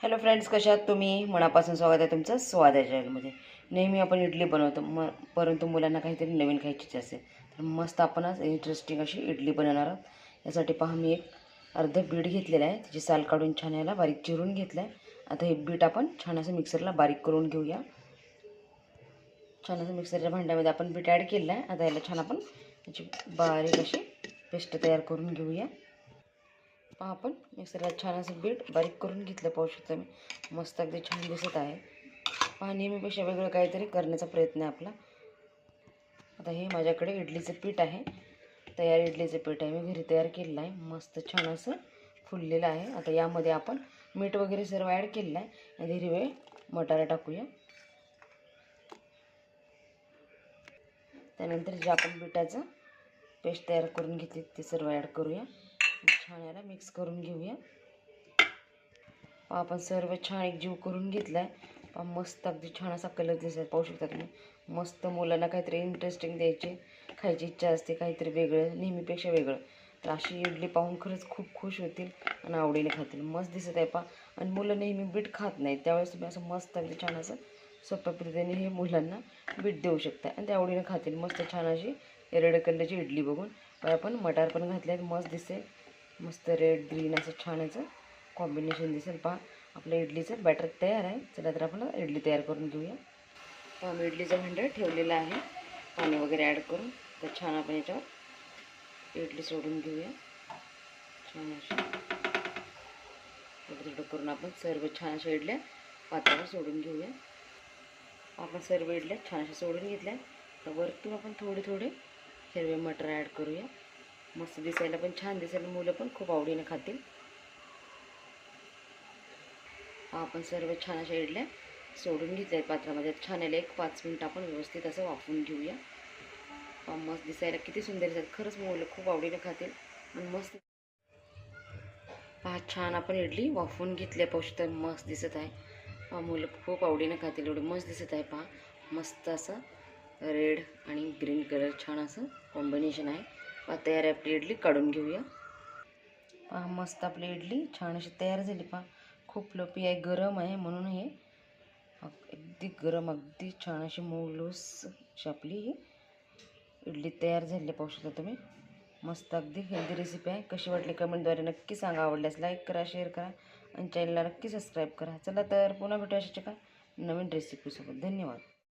Hello friends कशा तुम्ही? मनापासून स्वागत आहे तुमचं स्वाद आहे चॅनलमध्ये नेहमी आपण इडली बनवतो म परंतु मुलांना काहीतरी नवीन खायची असेल तर मस्त आपण आज इंटरेस्टिंग अशी इडली बनवणार आहोत. यासाठी पहा मी एक अर्धं बीट घेतलेलं आहे. त्याची साल काढून छान याला बारीक चिरून घेतलं आहे आता हे बीट आपण छान असं मिक्सरला बारीक करून घेऊया. छान असं मिक्सरच्या भांड्यामध्ये आपण बीट ॲड केलं आहे. आता याला छान आपण त्याची बारीक अशी पेस्ट तयार करून घेऊया. पहा आपण. मिक्सरला छान असं बीट बारीक करून घेतलं पाहू शकता मी मस्त अगदी छान दिसत आहे. पहा नेहमीपेक्षा वेगळं काहीतरी करण्याचा प्रयत्न आहे आपला. आता हे माझ्याकडे इडलीचं पीठ आहे. तयार इडलीचं पीठ आहे. मी घरी तयार केलेलं आहे. मस्त छान असं फुललेलं आहे. आता यामध्ये आपण मीठ वगैरे सर्व ॲड केलेलं आहे. आणि हिरवे मटारा टाकूया. त्यानंतर जे आपण बिटाचं पेस्ट तयार करून घेतली ते सर्व ॲड करूया. छान याला मिक्स करून घेऊया. आपण सर्व छान एक जीव करून घेतला आहे मस्त अगदी छान असा कलर दिसत पाहू शकता तुम्ही? मस्त मुलांना काहीतरी इंटरेस्टिंग द्यायचे खायची इच्छा असते काहीतरी वेगळं नेहमीपेक्षा वेगळं. तर अशी इडली पाहून खरंच खूप खुश होतील आणि आवडीने खातील. मस्त दिसत आहे पा आणि मुलं नेहमी बीट खात नाहीत. त्यावेळेस तुम्ही असं मस्त अगदी छान असं सोप्या पद्धतीने हे मुलांना बीट देऊ शकता. आणि त्या आवडीने खातील. मस्त छान अशी रेड कलरची इडली बघून. आपण मटार पण घातले आहेत मस्त दिसेल मस्त रेड ग्रीन असं छान याचं कॉम्बिनेशन दिसेल. पहा आपलं इडलीचं बॅटर तयार आहे. चला तर आपण इडली तयार करून घेऊया. पहा मी इडलीचं भांडं ठेवलेलं आहे. पाणी वगैरे ॲड करून तर छान आपण याच्यावर इडली सोडून घेऊया. छान अशी. थोडं करून आपण सर्व छान अशा इडल्या पात्रावर सोडून घेऊया. आपण सर्व इडल्या छान अशा सोडून घेतल्या. तर वरतून आपण थोडे थोडे हिरवे मटर ॲड करूया. मस्त दिसायला पण छान दिसेल मुलं पण खूप आवडीने खातील. आपण सर्व छान अशा इडल्या सोडून घेतल्या पात्रामध्ये. छान याला एक पाच मिनटं आपण व्यवस्थित असं वाफवून घेऊया. मस्त दिसायला किती सुंदर दिसतात. खरंच मुलं खूप आवडीने खातील. आणि मस्त पहा छान आपण इडली वाफवून घेतल्या पाहू मस्त दिसत आहे. मुलं खूप आवडीने खातील. एवढं मस्त दिसत आहे पहा. मस्त असं रेड आणि ग्रीन कलर छान असं कॉम्बिनेशन आहे. तयार आहे आपली इडली काढून घेऊया. पहा मस्त आपली इडली छान अशी तयार झाली. पहा खूप लोपी आहे गरम आहे म्हणून हे अगदी गरम अगदी छान अशी मऊलूस अशी आपली ही इडली तयार झाली. पाहू शकता तुम्ही. मस्त अगदी हेल्दी रेसिपी आहे. कशी वाटली कमेंटद्वारे नक्की सांगा. आवडल्यास लाईक करा शेअर करा आणि चॅनलला नक्की सबस्क्राईब करा. चला तर पुन्हा भेटू अशाच्या का नवीन रेसिपीसोबत धन्यवाद.